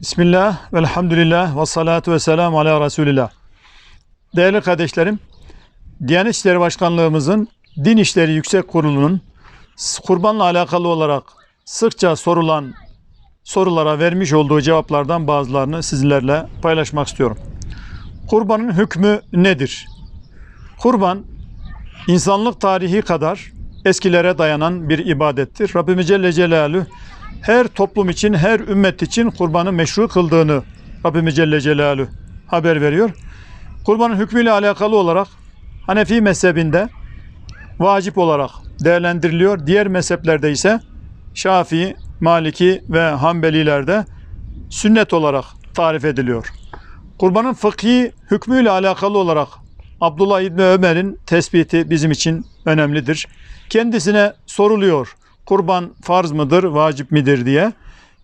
Bismillah, velhamdülillah, ve salatu ve selamu ala Resulillah. Değerli kardeşlerim, Diyanet İşleri Başkanlığımızın Din İşleri Yüksek Kurulu'nun kurbanla alakalı olarak sıkça sorulan sorulara vermiş olduğu cevaplardan bazılarını sizlerle paylaşmak istiyorum. Kurbanın hükmü nedir? Kurban, insanlık tarihi kadar eskilere dayanan bir ibadettir. Rabbimiz Celle Celaluhu her toplum için, her ümmet için kurbanı meşru kıldığını Rabbimiz Celle Celaluhu haber veriyor. Kurbanın hükmüyle alakalı olarak Hanefi mezhebinde vacip olarak değerlendiriliyor. Diğer mezheplerde ise Şafii, Maliki ve Hanbelilerde sünnet olarak tarif ediliyor. Kurbanın fıkhi hükmüyle alakalı olarak Abdullah İbni Ömer'in tespiti bizim için önemlidir. Kendisine soruluyor kurban farz mıdır, vacip midir diye.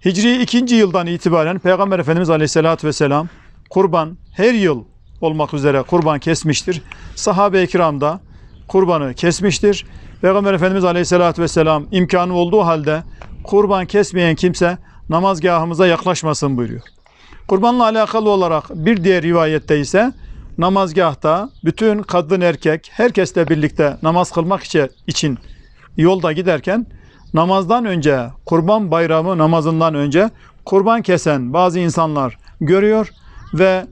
Hicri 2. yıldan itibaren Peygamber Efendimiz Aleyhisselatü Vesselam kurban her yıl olmak üzere kurban kesmiştir. Sahabe-i kiram da kurbanı kesmiştir. Peygamber Efendimiz Aleyhisselatü Vesselam imkanı olduğu halde kurban kesmeyen kimse namazgahımıza yaklaşmasın buyuruyor. Kurbanla alakalı olarak bir diğer rivayette ise namazgahta bütün kadın erkek herkesle birlikte namaz kılmak için yolda giderken namazdan önce kurban bayramı namazından önce kurban kesen bazı insanlar görüyor ve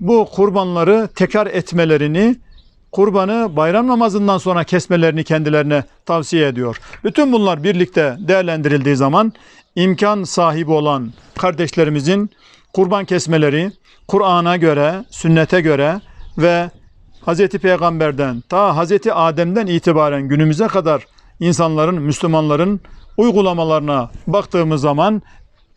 bu kurbanları tekrar etmelerini kurbanı bayram namazından sonra kesmelerini kendilerine tavsiye ediyor. Bütün bunlar birlikte değerlendirildiği zaman imkan sahibi olan kardeşlerimizin kurban kesmeleri Kur'an'a göre, sünnete göre ve Hz. Peygamber'den ta Hz. Adem'den itibaren günümüze kadar insanların, Müslümanların uygulamalarına baktığımız zaman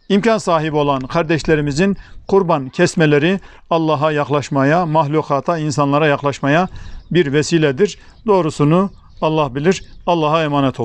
imkan sahibi olan kardeşlerimizin kurban kesmeleri Allah'a yaklaşmaya, mahlukata, insanlara yaklaşmaya bir vesiledir. Doğrusunu Allah bilir. Allah'a emanet olun.